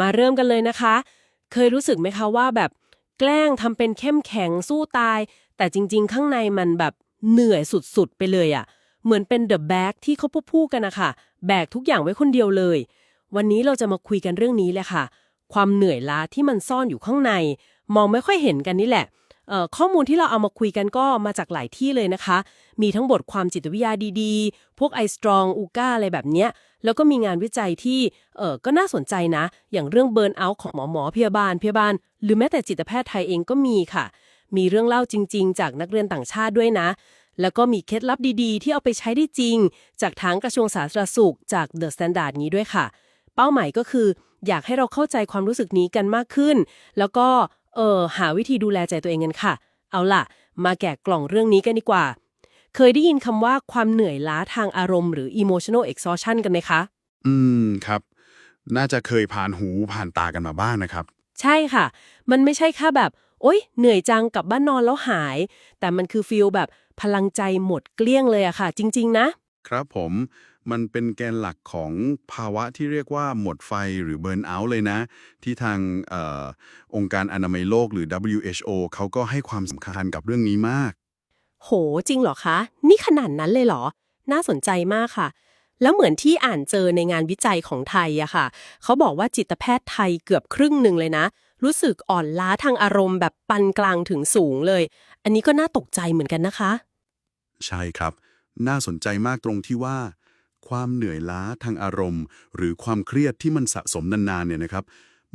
มาเริ่มกันเลยนะคะ เคยรู้สึกไหมคะว่าแบบแกล้งทำเป็นเข้มแข็งสู้ตาย แต่จริง ๆ ข้างในมันแบบเหนื่อยสุดๆ ไปเลยอะ่ะ เหมือนเป็นเดอะแบกที่เขาพูดๆกันนะคะแบกทุกอย่างไว้คนเดียวเลย วันนี้เราจะมาคุยกันเรื่องนี้เลยค่ะ ความเหนื่อยล้าที่มันซ่อนอยู่ข้างใน มองไม่ค่อยเห็นกันนี่แหละข้อมูลที่เราเอามาคุยกันก็มาจากหลายที่เลยนะคะ มีทั้งบทความจิตวิทยาดีๆ พวกไอสตรองอูก้าอะไรแบบเนี้ย แล้วก็มีงานวิจัยที่เออก็น่าสนใจนะ อย่างเรื่องเบิร์นเอาท์ของหมอหมอพยาบาลพยาบาล หรือแม้แต่จิตแพทย์ไทยเองก็มีค่ะ มีเรื่องเล่าจริง ๆ จากนักเรียนต่างชาติด้วยนะ แล้วก็มีเคล็ดลับดีๆ ที่เอาไปใช้ได้จริง จากทางกระทรวงสาธารณสุขจากเดอะสแตนดาร์ดนี้ด้วยค่ะ เป้าหมายก็คือ อยากให้เราเข้าใจความรู้สึกนี้กันมากขึ้น แล้วก็เออหาวิธีดูแลใจตัวเองกันค่ะ เอาล่ะ มาแกะกล่องเรื่องนี้กันดีกว่า เคยได้ยินคำว่าความเหนื่อยล้าทางอารมณ์หรือ emotional exhaustion กันไหมคะ อืมครับ น่าจะเคยผ่านหูผ่านตากันมาบ้างนะครับ ใช่ค่ะ มันไม่ใช่แค่แบบ โอ๊ย เหนื่อยจังกลับบ้านนอนแล้วหาย แต่มันคือฟีลแบบพลังใจหมดเกลี้ยงเลยอะค่ะ จริง ๆ นะ ครับผมมันเป็นแกนหลักของภาวะที่เรียกว่าหมดไฟหรือเบิร์นเอาท์เลยนะ ที่ทางเออองค์การอนามัยโลกหรือ WHO เขาก็ให้ความสำคัญกับเรื่องนี้มาก โหจริงเหรอคะ นี่ขนาดนั้นเลยเหรอ น่าสนใจมากค่ะ แล้วเหมือนที่อ่านเจอในงานวิจัยของไทยอะค่ะ เขาบอกว่าจิตแพทย์ไทยเกือบครึ่งหนึ่งเลยนะ รู้สึกอ่อนล้าทางอารมณ์แบบปานกลางถึงสูงเลย อันนี้ก็น่าตกใจเหมือนกันนะคะ ใช่ครับ น่าสนใจมากตรงที่ว่า ความเหนื่อยล้าทางอารมณ์ หรือความเครียดที่มันสะสมนานๆเนี่ยนะครับ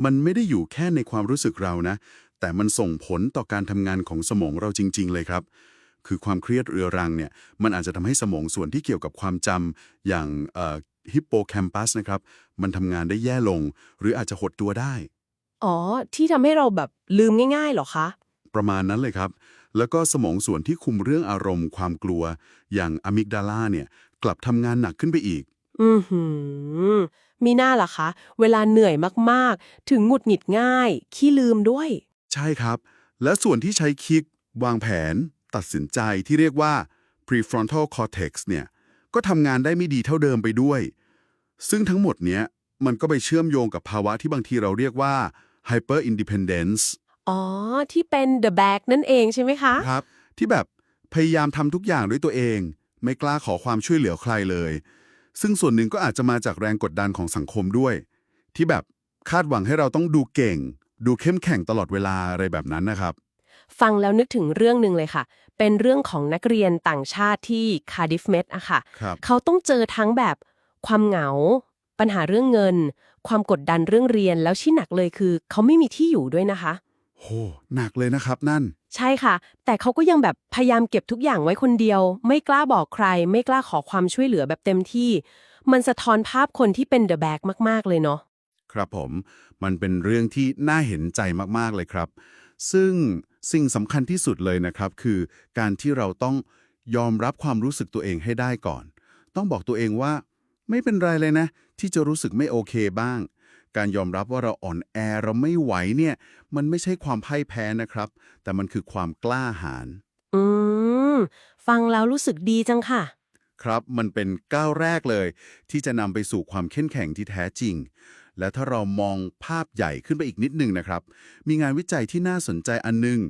มันไม่ได้อยู่แค่ในความรู้สึกเรานะ แต่มันส่งผลต่อการทำงานของสมองเราจริง ๆ เลยครับ คือความเครียดเรื้อรังเนี่ยมันอาจจะทำให้สมองส่วนที่เกี่ยวกับความจำอย่างฮิปโปแคมปัสนะครับมันทำงานได้แย่ลง หรืออาจจะหดตัวได้ อ๋อ ที่ทำให้เราแบบลืมง่ายๆเหรอคะ ประมาณนั้นเลยครับ แล้วก็สมองส่วนที่คุมเรื่องอารมณ์ความกลัว อย่างอะมิกดาลาเนี่ยกลับทำงานหนักขึ้นไปอีก อือหือ มีหน้าล่ะคะ เวลาเหนื่อยมากๆ ถึงหงุดหงิดง่าย ขี้ลืมด้วย ใช่ครับ และส่วนที่ใช้คิดวางแผน ตัดสินใจที่เรียกว่า prefrontal cortex เนี่ยก็ทำงานได้ไม่ดีเท่าเดิมไปด้วย ซึ่งทั้งหมดเนี้ยมันก็ไปเชื่อมโยงกับภาวะที่บางทีเราเรียกว่า hyper independence อ๋อ ที่เป็น the bag นั่นเองใช่ไหมคะ ครับ ที่แบบพยายามทำทุกอย่างด้วยตัวเอง ไม่กล้าขอความช่วยเหลือใครเลย ซึ่งส่วนหนึ่งก็อาจจะมาจากแรงกดดันของสังคมด้วย ที่แบบคาดหวังให้เราต้องดูเก่ง ดูเข้มแข็งตลอดเวลาอะไรแบบนั้นนะครับ ฟังแล้วนึกถึงเรื่องหนึ่งเลยค่ะ เป็นเรื่องของนักเรียนต่างชาติที่คาร์ดิฟเมดอะค่ะครับเขาต้องเจอทั้งแบบความเหงา ปัญหาเรื่องเงิน ความกดดันเรื่องเรียนแล้วที่หนักเลยคือ เขาไม่มีที่อยู่ด้วยนะคะโหหนักเลยนะครับนั่น ใช่ค่ะ แต่เขาก็ยังแบบพยายามเก็บทุกอย่างไว้คนเดียว ไม่กล้าบอกใคร ไม่กล้าขอความช่วยเหลือแบบเต็มที่ มันสะท้อนภาพคนที่เป็นเดอะแบกมาก ๆ เลยเนาะครับผมมันเป็นเรื่องที่น่าเห็นใจมาก ๆ เลยครับ ซึ่ง สิ่งสำคัญที่สุดเลยนะครับ คือการที่เราต้องยอมรับความรู้สึกตัวเองให้ได้ก่อน ต้องบอกตัวเองว่า ไม่เป็นไรเลยนะ ที่จะรู้สึกไม่โอเคบ้าง การยอมรับว่าเราอ่อนแอเราไม่ไหวเนี่ย มันไม่ใช่ความพ่ายแพ้นะครับ แต่มันคือความกล้าหาญอืม ฟังแล้วรู้สึกดีจังค่ะ ครับ มันเป็นก้าวแรกเลย ที่จะนำไปสู่ความเข้มแข็งที่แท้จริง และถ้าเรามองภาพใหญ่ขึ้นไปอีกนิดนึงนะครับ มีงานวิจัยที่น่าสนใจอันนึง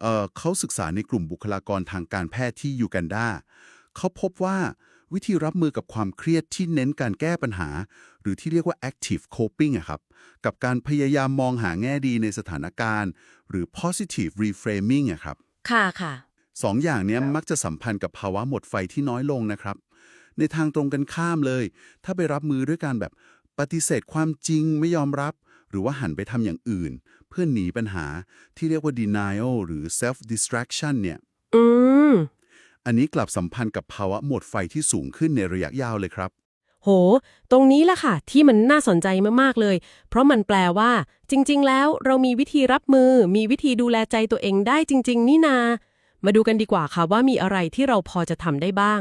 เอ่อเขาศึกษาในกลุ่มบุคลากรทางการแพทย์ที่ยูกันดาเขาพบว่าวิธีรับมือกับความเครียดที่เน้นการแก้ปัญหา หรือที่เรียกว่า active coping อะครับ กับการพยายามมองหาแง่ดีในสถานการณ์ หรือ positive reframing อะครับ ค่ะค่ะสองอย่างเนี้ยมักจะสัมพันธ์กับภาวะหมดไฟที่น้อยลงนะครับ ในทางตรงกันข้ามเลย ถ้าไปรับมือด้วยการแบบ ปฏิเสธความจริงไม่ยอมรับ หรือว่าหันไปทำอย่างอื่น เพื่อหนีปัญหาที่เรียกว่า denial หรือ self distraction เนี่ยอืมอันนี้กลับสัมพันธ์กับภาวะหมดไฟที่สูงขึ้นในระยะยาวเลยครับ โห ตรงนี้แหละค่ะ ที่มันน่าสนใจมาก ๆ เลย เพราะมันแปลว่า จริง ๆ แล้วเรามีวิธีรับมือ มีวิธีดูแลใจตัวเองได้จริง ๆ นี่นา มาดูกันดีกว่าค่ะว่ามีอะไรที่เราพอจะทำได้บ้าง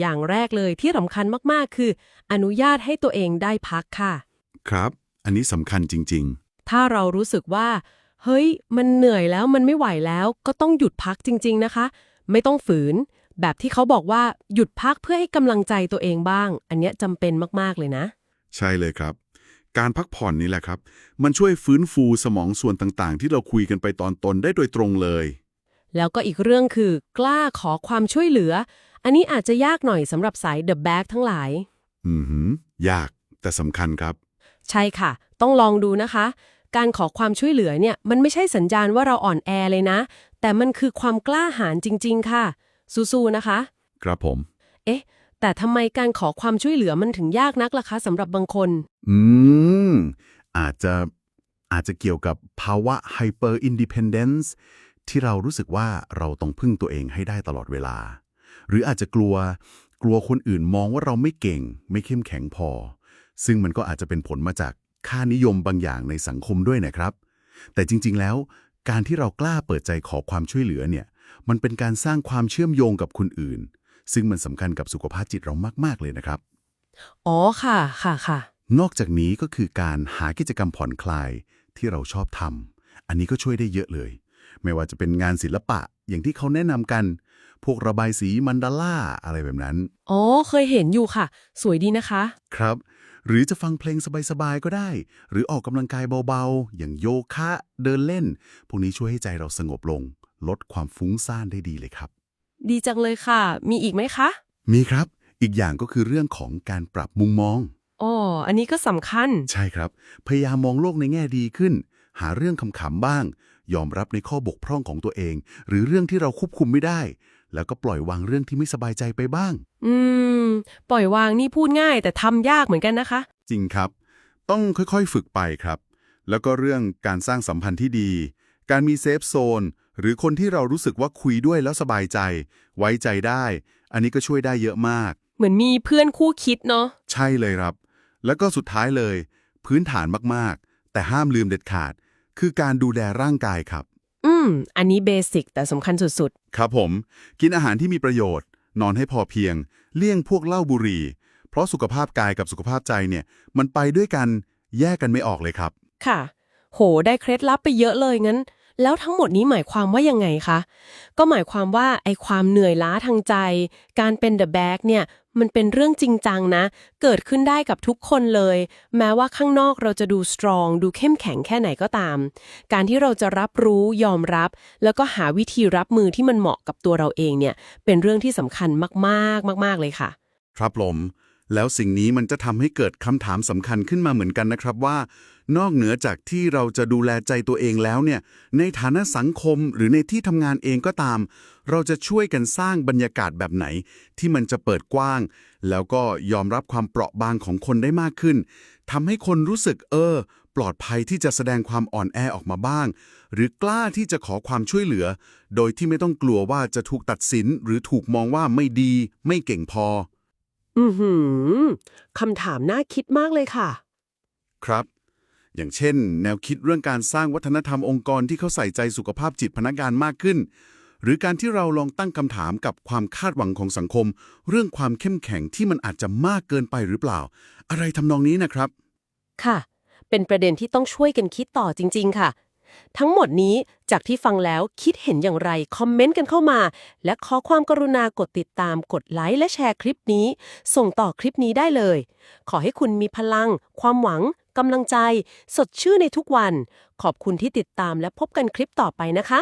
อย่างแรกเลยที่สำคัญมากๆ คือ อนุญาตให้ตัวเองได้พักค่ะ ครับ อันนี้สำคัญจริงถ้าเรารู้สึกว่า เฮ้ย มันเหนื่อยแล้วมันไม่ไหวแล้วก็ต้องหยุดพักจริง ๆ นะคะ ไม่ต้องฝืน แบบที่เขาบอกว่าหยุดพักเพื่อให้กำลังใจตัวเองบ้าง อันเนี้ยจำเป็นมากๆเลยนะๆใช่เลยครับ การพักผ่อนนี่แหละครับ มันช่วยฟื้นฟูสมองส่วนต่างๆ ที่เราคุยกันไปตอนต้นได้โดยตรงเลย แล้วก็อีกเรื่องคือกล้าขอความช่วยเหลือ อันนี้อาจจะยากหน่อยสำหรับสาย The Bag ทั้งหลาย อือหือยากแต่สำคัญครับ ใช่ค่ะ ต้องลองดูนะคะ การขอความช่วยเหลือเนี่ยมันไม่ใช่สัญญาณว่าเราอ่อนแอเลยนะ แต่มันคือความกล้าหาญจริง ๆ ค่ะสู้ๆนะคะ ครับผม เอ๊ะ แต่ทำไมการขอความช่วยเหลือมันถึงยากนักล่ะคะสำหรับบางคน อืม อาจจะอาจจะเกี่ยวกับภาวะ hyper independence ที่เรารู้สึกว่าเราต้องพึ่งตัวเองให้ได้ตลอดเวลา หรืออาจจะกลัว กลัวคนอื่นมองว่าเราไม่เก่ง ไม่เข้มแข็งพอ ซึ่งมันก็อาจจะเป็นผลมาจากค่านิยมบางอย่างในสังคมด้วยนะครับ แต่จริง ๆ แล้ว การที่เรากล้าเปิดใจขอความช่วยเหลือเนี่ย มันเป็นการสร้างความเชื่อมโยงกับคนอื่น ซึ่งมันสำคัญกับสุขภาพจิตเรามากๆเลยนะครับ อ๋อค่ะ ค่ะค่ะ นอกจากนี้ก็คือการหากิจกรรมผ่อนคลายที่เราชอบทำอันนี้ก็ช่วยได้เยอะเลย ไม่ว่าจะเป็นงานศิลปะอย่างที่เขาแนะนำกัน พวกระบายสีมันดาล่าอะไรแบบนั้น อ๋อ เคยเห็นอยู่ค่ะ สวยดีนะคะ ครับ หรือจะฟังเพลงสบายๆก็ได้ หรือออกกำลังกายเบาๆ อย่างโยคะเดินเล่น พวกนี้ช่วยให้ใจเราสงบลง ลดความฟุ้งซ่านได้ดีเลยครับ ดีจังเลยค่ะ มีอีกไหมคะ มีครับ อีกอย่างก็คือเรื่องของการปรับมุมมอง อ๋อ อันนี้ก็สำคัญ ใช่ครับ พยายามมองโลกในแง่ดีขึ้น หาเรื่องขำๆบ้าง ยอมรับในข้อบกพร่องของตัวเอง หรือเรื่องที่เราควบคุมไม่ได้ แล้วก็ปล่อยวางเรื่องที่ไม่สบายใจไปบ้าง อืม ปล่อยวางนี่พูดง่ายแต่ทำยากเหมือนกันนะคะ จริงครับ ต้องค่อยๆฝึกไปครับ แล้วก็เรื่องการสร้างสัมพันธ์ที่ดี การมีเซฟโซนหรือคนที่เรารู้สึกว่าคุยด้วยแล้วสบายใจ ไว้ใจได้ อันนี้ก็ช่วยได้เยอะมาก เหมือนมีเพื่อนคู่คิดเนาะ ใช่เลยครับ แล้วก็สุดท้ายเลย พื้นฐานมากๆ แต่ห้ามลืมเด็ดขาด คือการดูแลร่างกายครับ อืม อันนี้เบสิกแต่สำคัญสุดครับผม กินอาหารที่มีประโยชน์ นอนให้พอเพียง เลี่ยงพวกเหล้าบุหรี่ เพราะสุขภาพกายกับสุขภาพใจเนี่ย มันไปด้วยกันแยกกันไม่ออกเลยครับ ๆ ค่ะ โห ได้เคล็ดลับไปเยอะเลยงั้น แล้วทั้งหมดนี้หมายความว่ายังไงคะ ก็หมายความว่าไอ้ความเหนื่อยล้าทางใจ การเป็น the bag เนี่ยมันเป็นเรื่องจริงจังนะ เกิดขึ้นได้กับทุกคนเลย แม้ว่าข้างนอกเราจะดูสตรอง ดูเข้มแข็งแค่ไหนก็ตาม การที่เราจะรับรู้ยอมรับ แล้วก็หาวิธีรับมือที่มันเหมาะกับตัวเราเองเนี่ยเป็นเรื่องที่สำคัญมากๆ มาก ๆ เลยค่ะ ครับผมแล้วสิ่งนี้มันจะทำให้เกิดคำถามสำคัญขึ้นมาเหมือนกันนะครับว่า นอกเหนือจากที่เราจะดูแลใจตัวเองแล้วเนี่ย ในฐานะสังคมหรือในที่ทำงานเองก็ตาม เราจะช่วยกันสร้างบรรยากาศแบบไหน ที่มันจะเปิดกว้าง แล้วก็ยอมรับความเปราะบางของคนได้มากขึ้นทำให้คนรู้สึกเออ ปลอดภัยที่จะแสดงความอ่อนแอออกมาบ้าง หรือกล้าที่จะขอความช่วยเหลือ โดยที่ไม่ต้องกลัวว่าจะถูกตัดสิน หรือถูกมองว่าไม่ดี ไม่เก่งพอ อือหือคำถามน่าคิดมากเลยค่ะ ครับ อย่างเช่น แนวคิดเรื่องการสร้างวัฒนธรรมองค์กรที่เขาใส่ใจสุขภาพจิตพนักงานมากขึ้น หรือการที่เราลองตั้งคำถามกับความคาดหวังของสังคม เรื่องความเข้มแข็งที่มันอาจจะมากเกินไปหรือเปล่า อะไรทำนองนี้นะครับ ค่ะ เป็นประเด็นที่ต้องช่วยกันคิดต่อจริง ๆ ค่ะ ทั้งหมดนี้จากที่ฟังแล้วคิดเห็นอย่างไร คอมเมนต์กันเข้ามา และขอความกรุณากดติดตามกดไลค์และแชร์คลิปนี้ ส่งต่อคลิปนี้ได้เลย ขอให้คุณมีพลัง ความหวังกำลังใจ สดชื่นในทุกวัน ขอบคุณที่ติดตามและพบกันคลิปต่อไปนะคะ